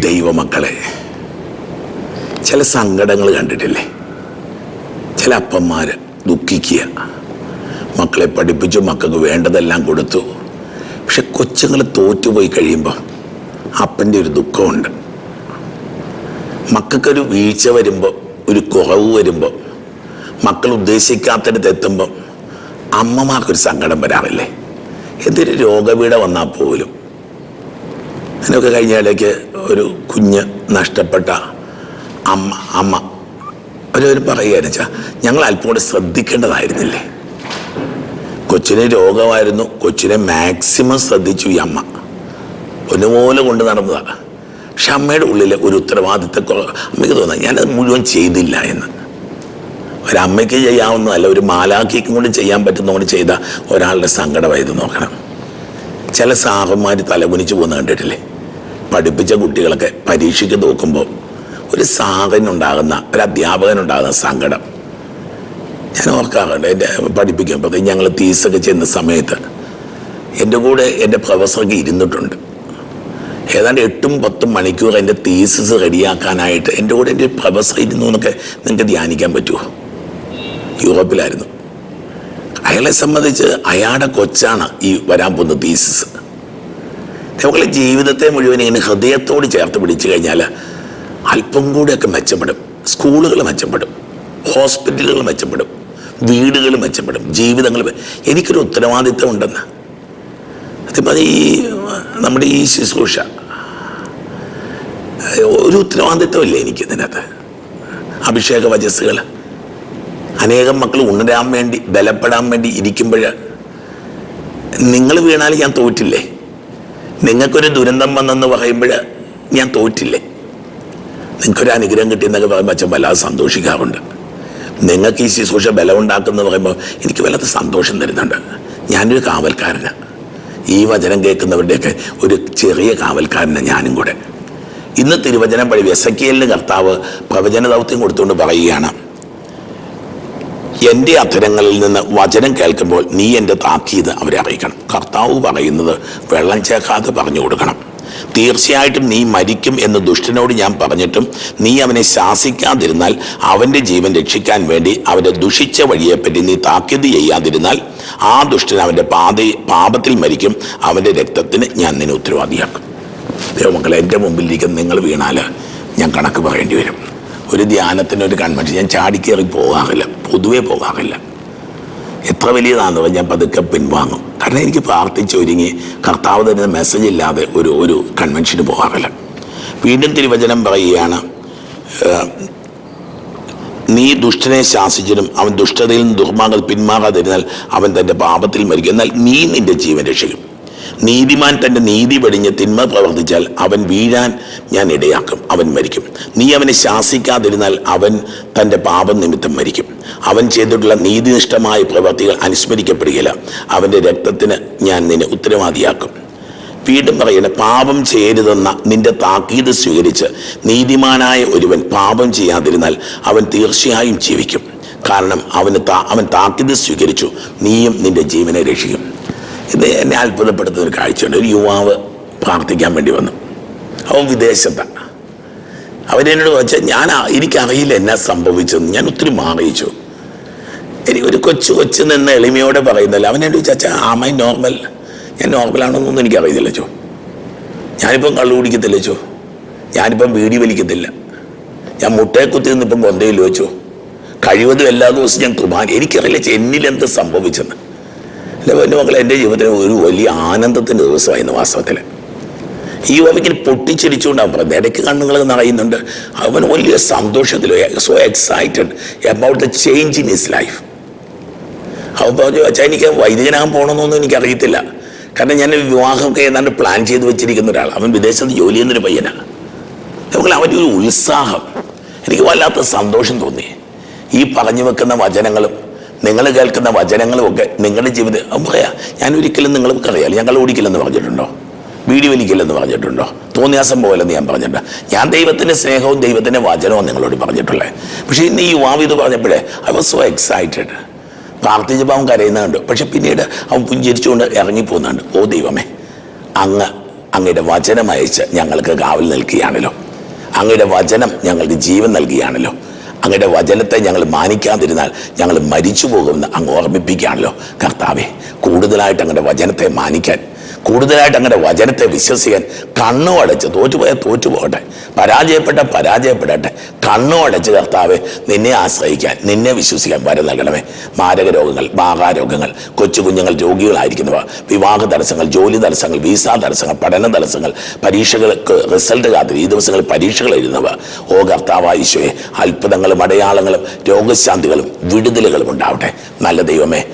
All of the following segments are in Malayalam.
ദൈവമക്കളെ ചില സങ്കടങ്ങൾ കണ്ടിട്ടില്ലേ? ചില അപ്പന്മാർ ദുഃഖിക്കുക. മക്കളെ പഠിപ്പിച്ചു മക്കൾക്ക് വേണ്ടതെല്ലാം കൊടുത്തു. പക്ഷെ കൊച്ചുങ്ങൾ തോറ്റുപോയി കഴിയുമ്പോൾ അപ്പന്റെ ഒരു ദുഃഖമുണ്ട്. മക്കൾക്കൊരു വീഴ്ച വരുമ്പോൾ ഒരു കുറവ് വരുമ്പോൾ മക്കൾ ഉദ്ദേശിക്കാത്തടത്ത് എത്തുമ്പോൾ അമ്മമാർക്കൊരു സങ്കടം വരാറില്ലേ? എന്തൊരു രോഗപീഠ വന്നാൽ പോലും? അതിനൊക്കെ കഴിഞ്ഞ ഇടയ്ക്ക് ഒരു കുഞ്ഞ് നഷ്ടപ്പെട്ട അമ്മ അമ്മ. അവരവർ പറയുകയെന്ന് വെച്ചാൽ ഞങ്ങൾ അല്പം കൂടെ ശ്രദ്ധിക്കേണ്ടതായിരുന്നില്ലേ? കൊച്ചിന് രോഗമായിരുന്നു കൊച്ചിനെ മാക്സിമം ശ്രദ്ധിച്ചു ഈ അമ്മ. ഒന്നുപോലെ കൊണ്ട് നടന്നതാണ് പക്ഷെ അമ്മയുടെ ഉള്ളിൽ ഒരു ഉത്തരവാദിത്തക്കുറവ് അമ്മയ്ക്ക് തോന്നാം ഞാനത് മുഴുവൻ ചെയ്തില്ല എന്ന്. ഒരമ്മയ്ക്ക് ചെയ്യാവുന്നതല്ല ഒരു മാലാഖിക്കും കൊണ്ട് ചെയ്യാൻ പറ്റുന്നതുകൊണ്ട് ചെയ്ത ഒരാളുടെ സങ്കടമായത് നോക്കണം. ചില സാഹന്മാർ തലകുനിച്ച് പോകുന്ന കണ്ടിട്ടില്ലേ? പഠിപ്പിച്ച കുട്ടികളൊക്കെ പരീക്ഷയ്ക്ക് നോക്കുമ്പോൾ ഒരു സാഹനുണ്ടാകുന്ന ഒരു അധ്യാപകനുണ്ടാകുന്ന സങ്കടം. ഞാൻ ഓർക്കാറുണ്ട് എന്റെ പഠിപ്പിക്കുമ്പോൾ ഞങ്ങൾ തീസൊക്കെ ചെന്ന സമയത്ത് എന്റെ കൂടെ എന്റെ പ്രൊഫസറൊക്കെ ഇരുന്നിട്ടുണ്ട്. ഏതാണ്ട് എട്ടും പത്തും മണിക്കൂർ എന്റെ തീസസ് റെഡിയാക്കാനായിട്ട് എന്റെ കൂടെ എന്റെ പ്രൊഫസർ ഇരുന്നു എന്നൊക്കെ നിങ്ങൾക്ക് ധ്യാനിക്കാൻ പറ്റുമോ? യൂറോപ്പിലായിരുന്നു. അയാളെ സംബന്ധിച്ച് അയാളുടെ കൊച്ചാണ് ഈ വരാൻ പോകുന്ന തീസിസ് നമ്മളെ ജീവിതത്തെ മുഴുവൻ ഇങ്ങനെ ഹൃദയത്തോട് ചേർത്ത് പിടിച്ചു കഴിഞ്ഞാൽ അല്പം കൂടെയൊക്കെ മെച്ചപ്പെടും. സ്കൂളുകൾ മെച്ചപ്പെടും. ഹോസ്പിറ്റലുകൾ മെച്ചപ്പെടും. വീടുകൾ മെച്ചപ്പെടും. ജീവിതങ്ങൾ എനിക്കൊരു ഉത്തരവാദിത്തം ഉണ്ടെന്ന്. അതിപ്പോൾ ഈ നമ്മുടെ ഈ ശുശ്രൂഷ ഒരു ഉത്തരവാദിത്വമില്ലേ എനിക്ക് ഇതിനകത്ത് അഭിഷേക വചസ്സുകൾ അനേകം മക്കൾ ഉണരാൻ വേണ്ടി ബലപ്പെടാൻ വേണ്ടി ഇരിക്കുമ്പോൾ നിങ്ങൾ വീണാൽ ഞാൻ തോറ്റില്ലേ? നിങ്ങൾക്കൊരു ദുരന്തം വന്നെന്ന് പറയുമ്പോൾ ഞാൻ തോറ്റില്ലേ? നിങ്ങൾക്കൊരു അനുഗ്രഹം കിട്ടിയെന്നൊക്കെ പറയുമ്പോൾ അച്ഛൻ വല്ലാതെ സന്തോഷിക്കാറുണ്ട്. നിങ്ങൾക്ക് ഈ ശുശ്രൂഷ ബലം പറയുമ്പോൾ എനിക്ക് വല്ലാത്ത സന്തോഷം തരുന്നുണ്ട്. ഞാനൊരു കാവൽക്കാരനാണ് ഈ വചനം കേൾക്കുന്നവരുടെയൊക്കെ ഒരു ചെറിയ കാവൽക്കാരനാണ് ഞാനും കൂടെ. ഇന്ന് തിരുവചനം വഴി എസക്കിയലിന് കർത്താവ് പ്രവചന ദൗത്യം കൊടുത്തുകൊണ്ട് പറയുകയാണ്. എന്റെ അധരങ്ങളിൽ നിന്ന് വചനം കേൾക്കുമ്പോൾ നീ എന്റെ താക്കീത് അവരെ അറിയിക്കണം. കർത്താവ് പറയുന്നത് വെള്ളം ചേർക്കാതെ പറഞ്ഞു കൊടുക്കണം. തീർച്ചയായിട്ടും നീ മരിക്കും എന്ന് ദുഷ്ടനോട് ഞാൻ പറഞ്ഞിട്ടും നീ അവനെ ശാസിക്കാതിരുന്നാൽ അവന്റെ ജീവൻ രക്ഷിക്കാൻ വേണ്ടി അവന്റെ ദുഷിച്ച വഴിയെപ്പറ്റി നീ താക്കീത് ചെയ്യാതിരുന്നാൽ ആ ദുഷ്ടൻ അവന്റെ പാത പാപത്തിൽ മരിക്കും അവന്റെ രക്തത്തിന് ഞാൻ നിന്നെ ഉത്തരവാദിയാക്കും. ദൈവമക്കളെ എന്റെ മുമ്പിലിരിക്കുന്ന നിങ്ങൾ വീണാൽ ഞാൻ കണക്ക് പറയേണ്ടി വരും. ഒരു ധ്യാനത്തിന് ഒരു കൺവെൻഷൻ. ഞാൻ ചാടിക്കേറി പോകാറില്ല പൊതുവേ പോകാറില്ല എത്ര വലിയതാണെന്ന് ഞാൻ പതുക്കെ പിൻവാങ്ങും. കാരണം എനിക്ക് പ്രാർത്ഥിച്ചൊരുങ്ങി കർത്താവ് തരുന്ന മെസ്സേജ് ഇല്ലാതെ ഒരു ഒരു കൺവെൻഷന് പോകാറില്ല വീണ്ടും തിരുവചനം പറയുകയാണ് നീ ദുഷ്ടനെ ശാസിച്ചിട്ടും അവൻ ദുഷ്ടതയിൽ നിന്ന് ദുർമാർഗം പിന്മാറാതിരുന്നാൽ അവൻ തന്റെ പാപത്തിൽ മരിക്കും. എന്നാൽ നീ നിന്റെ ജീവൻ രക്ഷിക്കും. നീതിമാൻ തന്റെ നീതി വെടിഞ്ഞ് തിന്മ പ്രവർത്തിച്ചാൽ അവൻ വീഴാൻ ഞാൻ ഇടയാക്കും. അവൻ മരിക്കും. നീ അവനെ ശാസിക്കാതിരുന്നാൽ അവൻ തന്റെ പാപം നിമിത്തം മരിക്കും. അവൻ ചെയ്തിട്ടുള്ള നീതിനിഷ്ഠമായ പ്രവർത്തികൾ അനുസ്മരിക്കപ്പെടുകയില്ല. അവന്റെ രക്തത്തിന് ഞാൻ നിന്നെ ഉത്തരവാദിയാക്കും. വീണ്ടും പറയുന്നത് പാപം ചെയ്യരുതെന്ന നിന്റെ താക്കീത് സ്വീകരിച്ച് നീതിമാനായ ഒരുവൻ പാപം ചെയ്യാതിരുന്നാൽ അവൻ തീർച്ചയായും ജീവിക്കും. കാരണം അവന് താ- അവൻ താക്കീത് സ്വീകരിച്ചു. നീയും നിന്റെ ജീവനെ രക്ഷിക്കും. ഇത് എന്നെ അത്ഭുതപ്പെടുത്തുന്ന ഒരു കാഴ്ചയുണ്ട്. ഒരു യുവാവ് പ്രാർത്ഥിക്കാൻ വേണ്ടി വന്നു. അവൻ വിദേശത്താണ് അവരെന്നോട് വെച്ചാൽ ഞാൻ എനിക്കറിയില്ല എന്നാ സംഭവിച്ചതെന്ന് ഞാൻ ഒത്തിരി മാറിയിച്ചു. ഒരു കൊച്ചു കൊച്ചു നിന്ന് എളിമയോടെ പറയുന്നില്ല അവൻ എന്നോട് ചോദിച്ചാൽ ആമൈ നോർമൽ ഞാൻ നോർമലാണെന്നൊന്നും എനിക്കറിയില്ല ചോ ഞാനിപ്പം കള്ളു കുടിക്കത്തില്ല ചോ ഞാനിപ്പം വീടി വലിക്കത്തില്ല. ഞാൻ മുട്ടയെ കുത്തി നിന്നിപ്പം കൊന്തയിൽ വെച്ചു കഴിവതും എല്ലാ ദിവസവും ഞാൻ കുർബാന എനിക്കറിയില്ല ചെ, എന്നിൽ സംഭവിച്ചെന്ന് എന്റെ മക്കളെ എന്റെ ജീവിതത്തിൽ ഒരു വലിയ ആനന്ദത്തിന്റെ ദിവസമായിരുന്നു വാസ്തവത്തിൽ ഈ യുവാവിങ്ങനെ പൊട്ടിച്ചിരിച്ചുകൊണ്ടാണ് പറയുന്നത് ഇടയ്ക്ക് കണ്ണുകൾ നിറയുന്നുണ്ട്. അവൻ വലിയ സന്തോഷത്തിൽ so excited about the change in his life അവൻ പറഞ്ഞു അച്ഛാ എനിക്ക് വൈദികനാകാൻ പോകണമെന്നൊന്നും എനിക്കറിയത്തില്ല. കാരണം ഞാൻ വിവാഹം വിവാഹമൊക്കെ ഏതാണ്ട് പ്ലാൻ ചെയ്ത് വെച്ചിരിക്കുന്ന ഒരാൾ അവൻ വിദേശത്ത് ജോലി ചെയ്യുന്നൊരു പയ്യനാണ് നമുക്ക് അവന്റെ ഒരു ഉത്സാഹം. എനിക്ക് വല്ലാത്ത സന്തോഷം തോന്നി. ഈ പറഞ്ഞു വെക്കുന്ന വചനങ്ങളും നിങ്ങൾ കേൾക്കുന്ന വചനങ്ങളുമൊക്കെ നിങ്ങളുടെ ജീവിതം പറയാം ഞാൻ ഒരിക്കലും നിങ്ങൾക്ക് അറിയാലോ ഞങ്ങൾ ഓടിക്കില്ലെന്ന് പറഞ്ഞിട്ടുണ്ടോ? വീടി വലിക്കില്ലെന്ന് പറഞ്ഞിട്ടുണ്ടോ? തോന്നിയാസം പോലെന്ന് ഞാൻ പറഞ്ഞിട്ടുണ്ട്. ഞാൻ ദൈവത്തിന്റെ സ്നേഹവും ദൈവത്തിന്റെ വചനവും നിങ്ങളോട് പറഞ്ഞിട്ടുള്ളത് പക്ഷേ ഇന്ന് ഈ യുവാവ് ഇത് പറഞ്ഞപ്പോഴേ ഐ വാസ് സോ എക്സൈറ്റഡ് പ്രാർത്ഥിച്ചപ്പോൾ അവൻ കരയുന്നുണ്ട്. പക്ഷെ പിന്നീട് അവൻ പുഞ്ചിരിച്ചുകൊണ്ട് ഇറങ്ങിപ്പോകുന്നുണ്ട്. ഓ ദൈവമേ അങ്ങ് അങ്ങയുടെ വചനം അയച്ച് ഞങ്ങൾക്ക് കാവൽ നൽകുകയാണല്ലോ അങ്ങയുടെ വചനം ഞങ്ങൾക്ക് ജീവൻ നൽകുകയാണല്ലോ അങ്ങയുടെ വചനത്തെ ഞങ്ങൾ മാനിക്കാതിരുന്നാൽ ഞങ്ങൾ മരിച്ചു പോകുമെന്ന് അങ്ങ് ഓർമ്മിപ്പിക്കുകയാണല്ലോ. കർത്താവെ കൂടുതലായിട്ട് അങ്ങയുടെ വചനത്തെ മാനിക്കാൻ കൂടുതലായിട്ട് അങ്ങനെ വചനത്തെ വിശ്വസിക്കാൻ കണ്ണു അടച്ച് തോറ്റുപോയാൽ തോറ്റുപോകട്ടെ പരാജയപ്പെട്ട പരാജയപ്പെടട്ടെ. കണ്ണു അടച്ച് കർത്താവെ നിന്നെ ആശ്രയിക്കാൻ നിന്നെ വിശ്വസിക്കാൻ വരം നൽകണമേ. മാരക രോഗങ്ങൾ മാഹാരോഗങ്ങൾ കൊച്ചു കുഞ്ഞുങ്ങൾ രോഗികളായിരിക്കുന്നവ വിവാഹ തടസ്സങ്ങൾ ജോലി തടസ്സങ്ങൾ വിസ തടസ്സങ്ങൾ പഠന തടസ്സങ്ങൾ പരീക്ഷകൾക്ക് റിസൾട്ട് കാത്തിരി ഈ ദിവസങ്ങളിൽ പരീക്ഷകൾ എഴുതുന്നവ. ഓ കർത്താവായിശ്വയെ അത്ഭുതങ്ങളും അടയാളങ്ങളും രോഗശാന്തികളും വിടുതലുകളും ഉണ്ടാവട്ടെ. നല്ല ദൈവമേ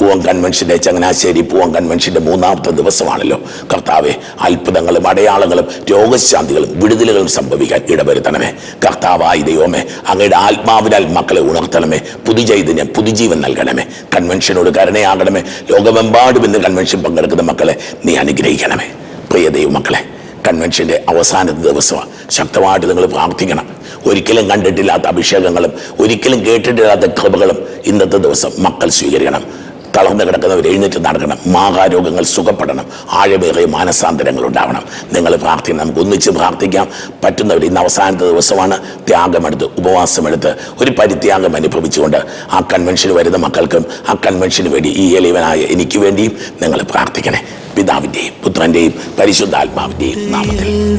പൂവം കൺവെൻഷന്റെ ചങ്ങനാശ്ശേരി പൂവം കൺവെൻഷന്റെ മൂന്നാമത്തെ ദിവസമാണല്ലോ. കർത്താവെ അത്ഭുതങ്ങളും അടയാളങ്ങളും രോഗശാന്തികളും വിടുതലുകളും സംഭവിക്കാൻ ഇടവരുത്തണമേ. കർത്താവായി ദൈവമേ അങ്ങയുടെ ആത്മാവിനാൽ മക്കളെ ഉണർത്തണമേ. പുതുചൈതന്യം പുതുജീവൻ നൽകണമേ. കൺവെൻഷനോട് കരുണയാകണമേ. ലോകമെമ്പാടും ഇന്ന് കൺവെൻഷൻ പങ്കെടുക്കുന്ന മക്കളെ നീ അനുഗ്രഹിക്കണമേ. പ്രിയ ദൈവമക്കളെ കൺവെൻഷന്റെ അവസാനത്തെ ദിവസമാണ് ശക്തമായിട്ട് നിങ്ങൾ പ്രാർത്ഥിക്കണം. ഒരിക്കലും കണ്ടിട്ടില്ലാത്ത അഭിഷേകങ്ങളും ഒരിക്കലും കേട്ടിട്ടില്ലാത്ത കൃപകളും ഇന്നത്തെ ദിവസം മക്കൾ സ്വീകരിക്കണം. തളർന്നു കിടക്കുന്നവർ എഴുന്നേറ്റ് നടക്കണം. മാഹാരോഗങ്ങൾ സുഖപ്പെടണം. ആഴമേറിയ മാനസാന്തരങ്ങൾ ഉണ്ടാവണം. നിങ്ങൾ പ്രാർത്ഥിക്കണം നമുക്ക് ഒന്നിച്ച് പ്രാർത്ഥിക്കാം. പറ്റുന്നവർ ഇന്ന് അവസാനത്തെ ദിവസമാണ്. ത്യാഗമെടുത്ത് ഉപവാസമെടുത്ത് ഒരു പരിത്യാഗം അനുഭവിച്ചുകൊണ്ട് ആ കൺവെൻഷന് വരുന്ന മക്കൾക്കും ആ കൺവെൻഷന് വേണ്ടി ഈ എളിവനായ എനിക്ക് വേണ്ടിയും നിങ്ങൾ പ്രാർത്ഥിക്കണേ. പിതാവിന്റെയും പുത്രന്റെയും പരിശുദ്ധാത്മാവിന്റെയും നാമത്തിൽ.